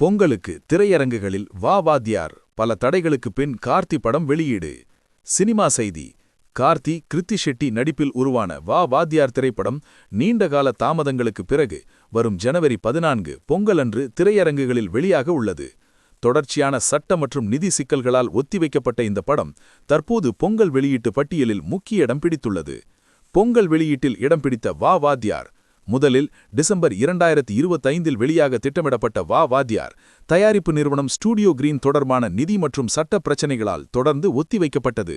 பொங்கலுக்கு திரையரங்குகளில் வா வாத்தியார். பல தடைகளுக்கு பின் கார்த்தி படம் வெளியீடு. சினிமா செய்தி. கார்த்தி கிருத்தி ஷெட்டி நடிப்பில் உருவான வா வாத்தியார் திரைப்படம் நீண்டகால தாமதங்களுக்கு பிறகு வரும் ஜனவரி பதினான்கு பொங்கலன்று திரையரங்குகளில் வெளியாக உள்ளது. தொடர்ச்சியான சட்ட மற்றும் நிதி சிக்கல்களால் ஒத்திவைக்கப்பட்ட இந்த படம் தற்போது பொங்கல் வெளியீட்டு பட்டியலில் முக்கிய இடம் பிடித்துள்ளது. பொங்கல் வெளியீட்டில் இடம் பிடித்த வா வாத்தியார் முதலில் டிசம்பர் இரண்டாயிரத்தி இருபத்தைந்தில் வெளியாக திட்டமிடப்பட்ட வா வாத்தியார் தயாரிப்பு நிறுவனம் ஸ்டூடியோ கிரீன் தொடர்பான நிதி மற்றும் சட்ட பிரச்சினைகளால் தொடர்ந்து ஒத்திவைக்கப்பட்டது.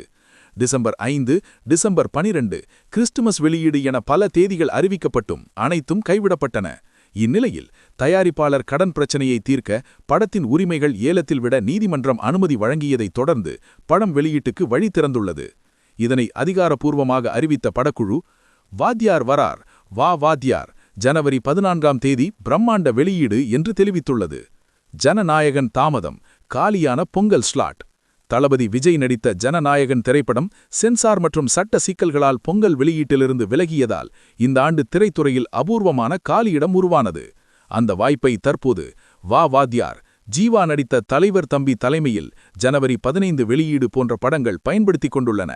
டிசம்பர் ஐந்து டிசம்பர் பனிரெண்டு கிறிஸ்துமஸ் வெளியீடு என பல தேதிகள் அறிவிக்கப்பட்டும் அனைத்தும் கைவிடப்பட்டன. இந்நிலையில் தயாரிப்பாளர் கடன் பிரச்சனையை தீர்க்க படத்தின் உரிமைகள் ஏலத்தில் விட நீதிமன்றம் அனுமதி வழங்கியதைத் தொடர்ந்து படம் வெளியீட்டுக்கு வழி திறந்துள்ளது. இதனை அதிகாரப்பூர்வமாக அறிவித்த படக்குழு வாத்தியார் வரார் வா வாத்தியார் ஜனவரி பதினான்காம் தேதி பிரம்மாண்ட வெளியீடு என்று தெரிவித்துள்ளது. ஜனநாயகன் தாமதம் காலியான பொங்கல் ஸ்லாட். தளபதி விஜய் நடித்த ஜனநாயகன் திரைப்படம் சென்சார் மற்றும் சட்ட சிக்கல்களால் பொங்கல் வெளியீட்டிலிருந்து விலகியதால் இந்த ஆண்டு திரைத்துறையில் அபூர்வமான காலியிடம் உருவானது. அந்த வாய்ப்பை தற்போது வா வாத்தியார் ஜீவா நடித்த தலைவர் தம்பி தலைமையில் ஜனவரி பதினைந்து வெளியீடு போன்ற படங்கள் பயன்படுத்திக் கொண்டுள்ளன.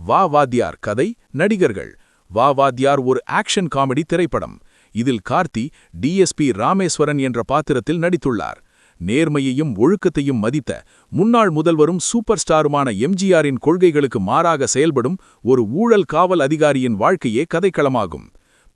வா வாத்தியார் கதை நடிகர்கள். வா வாத்தியார் ஒரு ஆக்ஷன் காமெடி திரைப்படம். இதில் கார்த்தி டிஎஸ்பி ராமேஸ்வரன் என்ற பாத்திரத்தில் நடித்துள்ளார். நேர்மையையும் ஒழுக்கத்தையும் மதித்த முன்னாள் முதல்வரும் சூப்பர் ஸ்டாருமான எம்ஜிஆரின் கொள்கைகளுக்கு மாறாக செயல்படும் ஒரு ஊழல் காவல் அதிகாரியின் வாழ்க்கையே கதைக்களமாகும்.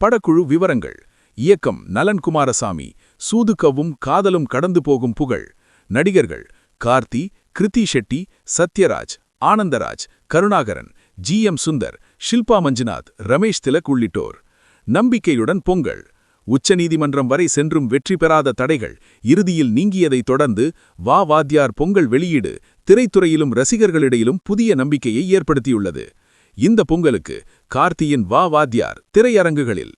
படக்குழு விவரங்கள். இயக்கம் நலன் குமாரசாமி. சூதுக்கவும் காதலும் கடந்து போகும் புகழ். நடிகர்கள். கார்த்தி கிருத்தி ஷெட்டி சத்யராஜ் ஆனந்தராஜ் கருணாகரன். ஜி எம் சுந்தர் ஷில்பா மஞ்சுநாத் ரமேஷ் திலக் உள்ளிட்டோர். நம்பிக்கையுடன் பொங்கல். உச்சநீதிமன்றம் வரை சென்றும் வெற்றி பெறாத தடைகள் இறுதியில் நீங்கியதைத் தொடர்ந்து வா வாத்தியார் பொங்கல் வெளியீடு திரைத்துறையிலும் ரசிகர்களிடையிலும் புதிய நம்பிக்கையை ஏற்படுத்தியுள்ளது. இந்த பொங்கலுக்கு கார்த்தியின் வா வாத்தியார் திரையரங்குகளில்